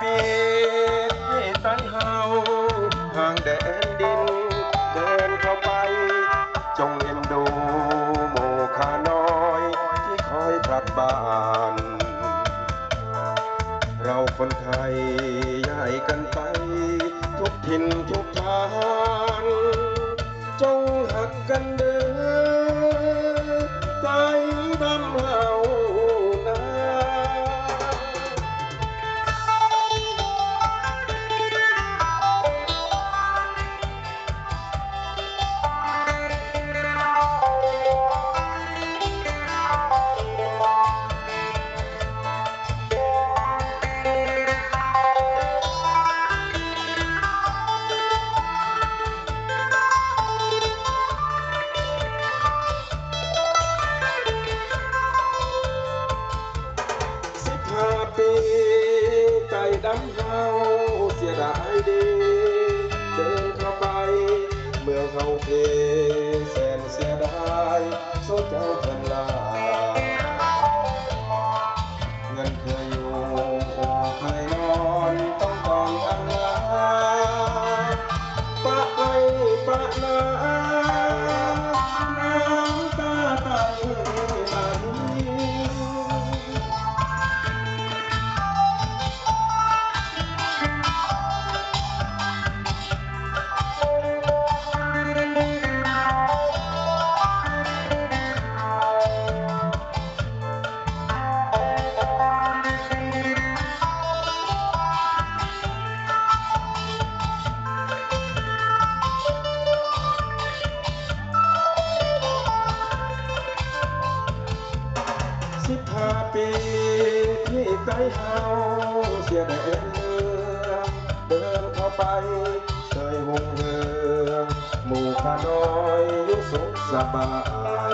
ปีที่สันเฮาห่างแดนดิน เดินเข้าไป จงเอ็นดูโมคาน้อยที่คอยผลัดบ้าน เราคนไทยใหญ่กันไป ทุกถิ่นทุกทางจงหักกัน ดำเฮาเสียดายดีเดินเข้าไป เมืองเขาเพแสนเสียดายโซเจ้าทัน สิบห้าปีที่ใจเฮาเสียแดนเมืองเดินเข้าไปเคยหงเรืองหมู่ข้าน้อยอยู่สุขสบาย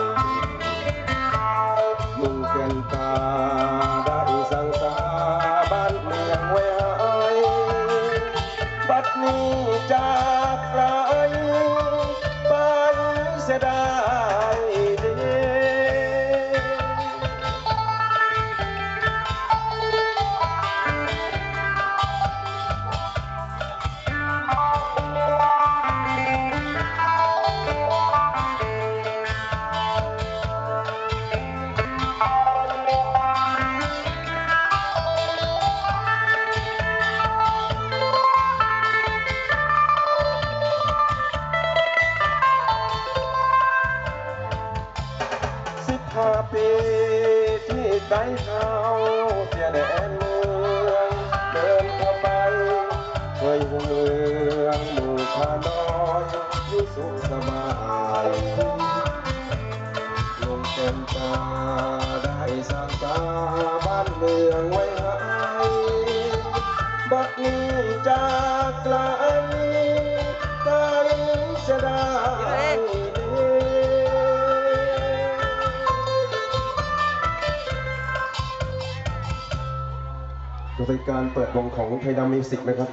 มุ่งแก่นตาได้สังสาบ้านเมืองไว้ให้บัดนี้จากไกลไปเสียดาย ที่ใจเขาเสียแดนเมืองเดินเข้าไปเคยหุ่งเรืองหมู่ข้าน้อยอยู่สุขสบายลงเต็มตาได้สร้างตาบ้านเมืองไว้ให้บัดนี้จากไกลใจเสียดาย เป็นการเปิดวงของไทยดามิวสิกนะครับ